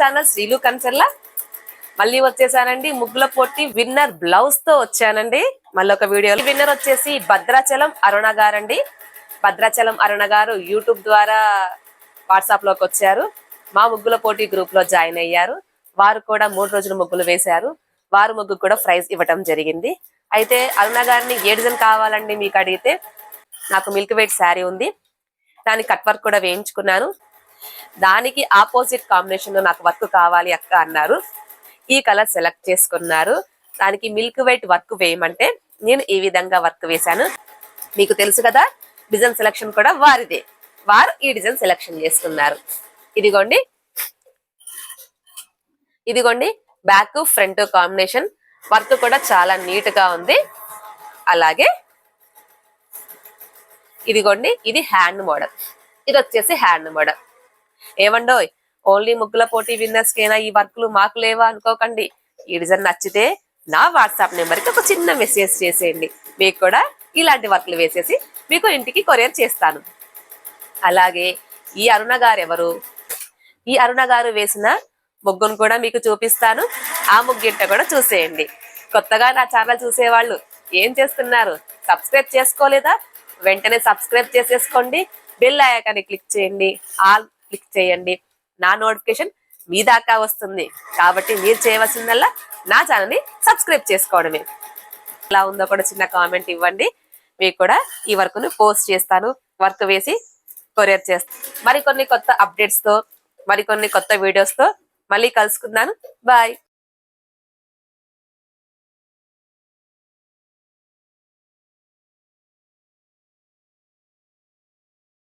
Channel శ్రీలు కన్సర్ల. మళ్ళీ వచ్చేసానండి ముగ్గుల పోటీ విన్నర్ బ్లౌజ్తో వచ్చానండి. మళ్ళీ ఒక వీడియో విన్నర్ వచ్చేసి భద్రాచలం అరుణ గారండి. భద్రాచలం అరుణ గారు యూట్యూబ్ ద్వారా వాట్సాప్లోకి వచ్చారు. మా ముగ్గుల పోటీ గ్రూప్లో జాయిన్ అయ్యారు. వారు కూడా మూడు రోజులు ముగ్గులు వేశారు. వారు ముగ్గు కూడా ప్రైజ్ ఇవ్వటం జరిగింది. అయితే అరుణ గారిని ఏ డిజైన్ కావాలండి మీకు అడిగితే నాకు మిల్క్ వెయిట్ శారీ ఉంది. దాని కట్ వర్క్ కూడా వేయించుకున్నాను. దానికి ఆపోజిట్ కాంబినేషన్లో నాకు వర్క్ కావాలి అక్క అన్నారు. ఈ కలర్ సెలెక్ట్ చేసుకున్నారు. దానికి మిల్క్ వైట్ వర్క్ వేయమంటే నేను ఈ విధంగా వర్క్ వేశాను. మీకు తెలుసు కదా డిజైన్ సెలెక్షన్ కూడా వారిదే. వారు ఈ డిజైన్ సెలెక్షన్ చేసుకున్నారు. ఇదిగోండి. ఇదిగోండి బ్యాక్ ఫ్రంట్ కాంబినేషన్. వర్క్ కూడా చాలా నీట్గా ఉంది. అలాగే ఇదిగోండి ఇది హ్యాండ్ మోడల్. ఇది వచ్చేసి హ్యాండ్ మోడల్. ఏమండోయ్ ఓన్లీ ముగ్గుల పోటీ విన్నర్స్ కేనా ఈ వర్క్లు మాకు లేవా అనుకోకండి. ఈ డిజైన్ నచ్చితే నా వాట్సాప్ నెంబర్కి ఒక చిన్న మెసేజ్ చేసేయండి. మీకు కూడా ఇలాంటి వర్క్లు వేసేసి మీకు ఇంటికి కొరియర్ చేస్తాను. అలాగే ఈ అరుణ గారు ఎవరు ఈ అరుణ గారు వేసిన ముగ్గును కూడా మీకు చూపిస్తాను. ఆ ముగ్గింట కూడా చూసేయండి. కొత్తగా నా ఛానల్ చూసేవాళ్ళు ఏం చేస్తున్నారు? సబ్స్క్రైబ్ చేసుకోలేదా? వెంటనే సబ్స్క్రైబ్ చేసేసుకోండి. బెల్ ఐకాన్ని క్లిక్ చేయండి. ఆల్ క్లిక్ చేయండి. నా నోటిఫికేషన్ మీ దాకా వస్తుంది. కాబట్టి మీరు చేయవలసిందల్లా నా ఛానల్ని సబ్స్క్రైబ్ చేసుకోవడమే. ఎలా ఉందో కూడా చిన్న కామెంట్ ఇవ్వండి. మీకు కూడా ఈ వర్క్ను పోస్ట్ చేస్తాను. వర్క్ వేసి కొరియర్ చేస్తాను మరికొన్ని కొత్త అప్డేట్స్తో మరికొన్ని కొత్త వీడియోస్తో మళ్ళీ కలుసుకుందాను. బాయ్.